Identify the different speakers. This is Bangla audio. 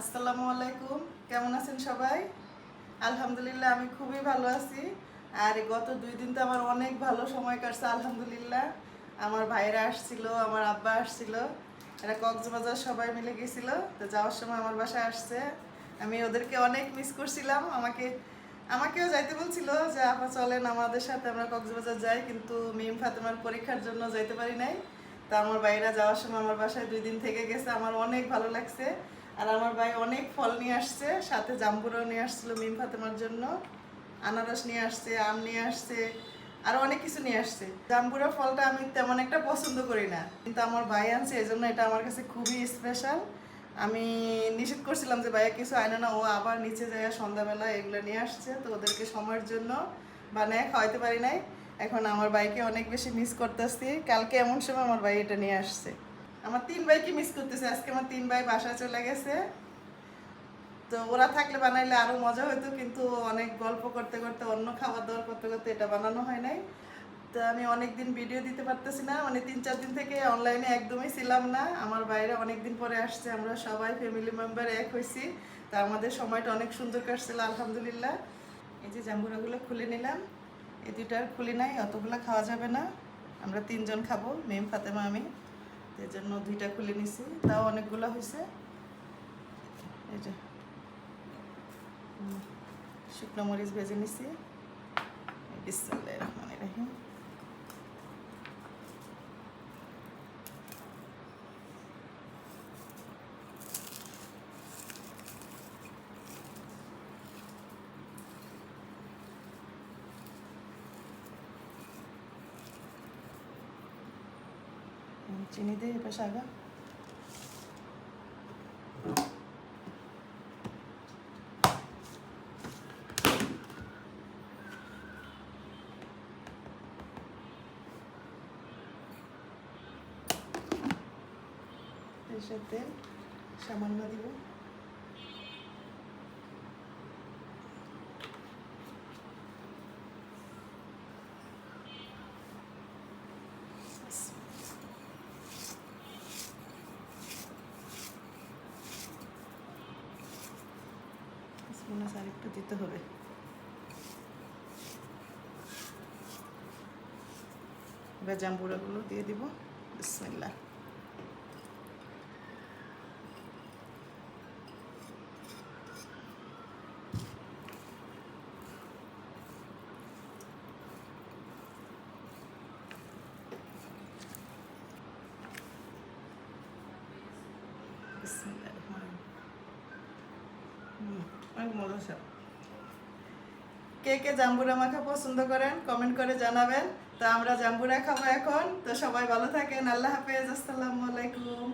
Speaker 1: আসসালামু আলাইকুম। কেমন আছেন সবাই? আলহামদুলিল্লাহ, আমি খুবই ভালো আছি। আর গত দুই দিন তো আমার অনেক ভালো সময় কাটছে, আলহামদুলিল্লাহ। আমার ভাইরা আসছিল, আমার আব্বা আসছিল, এরা কক্সবাজার সবাই মিলে গেছিল। তো যাওয়ার সময় আমার বাসায় আসছে। আমি ওদেরকে অনেক মিস করছিলাম। আমাকে, আমাকেও যাইতে বলছিল যে, আপা চলেন আমাদের সাথে, আমরা কক্সবাজার যাই। কিন্তু মিম ফাতেমার পরীক্ষার জন্য যাইতে পারি নাই। তা আমার ভাইরা যাওয়ার সময় আমার বাসায় দুই দিন থেকে গেছে। আমার অনেক ভালো লাগছে। আর আমার ভাই অনেক ফল নিয়ে আসছে, সাথে জাম্বুরাও নিয়ে আসছিল মিম ফাতেমার জন্য, আনারস নিয়ে আসছে, আম নিয়ে আসছে, আর অনেক কিছু নিয়ে আসছে। জাম্বুরা ফলটা আমি তেমন একটা পছন্দ করি না, কিন্তু আমার ভাই আনছে এই জন্য এটা আমার কাছে খুবই স্পেশাল আমি নিষেধ করছিলাম যে ভাইয়া কিছু আইনা না, ও আবার নিচে যায় সন্ধ্যাবেলা এগুলো নিয়ে আসছে, তো ওদেরকে সময়ের জন্য বানায় খাওয়াইতে পারি নাই। এখন আমার ভাইকে অনেক বেশি মিস করতেছি, কালকে এমন সময় আমার ভাই এটা নিয়ে আসছে। আমার তিন ভাইকে মিস করতেছে। আজকে আমার তিন ভাই বাসায় চলে গেছে। তো ওরা থাকলে বানাইলে আরও মজা হতো কিন্তু অনেক গল্প করতে করতে, অন্য খাবার দাবার করতে করতে এটা বানানো হয় নাই। তো আমি অনেক দিন ভিডিও দিতে পারতেছি না। মানে তিন, চার দিন থেকে অনলাইনে একদমই ছিলাম না। আমার বাইরে অনেক দিন পরে আসছে, আমরা সবাই ফ্যামিলি মেম্বার এক হয়েছি তা আমাদের সময়টা অনেক সুন্দর কাটছিল, আলহামদুলিল্লাহ। এই যে জাম্বুরাগুলো খুলে নিলাম। এই দুইটা আর খুলি নাই, অতগুলো খাওয়া যাবে না। আমরা তিনজন খাব, মেম, ফাতেমা, আমি। এর জন্য দুইটা খুলে নিছি। তাও অনেকগুলো হয়েছে এই শুকনো মরিচ ভেজে নিছি। বিসমিল্লাহ রহমান রাহিম। চিনি দিয়ে এ পাশে আগা এর সাথে সামান্য দিব বিসমিল্লাহ স্যার একটু দিতে হবে। এবার জাম্বুরাগুলো দিয়ে দিব। রহিম। হুম, কে কে জাম্বুরা মাখা পছন্দ করেন কমেন্ট করে জানাবেন। তো আমরা জাম্বুরা খাব এখন। তো সবাই ভালো থাকেন। আল্লাহ হাফেজ। আসসালামু আলাইকুম।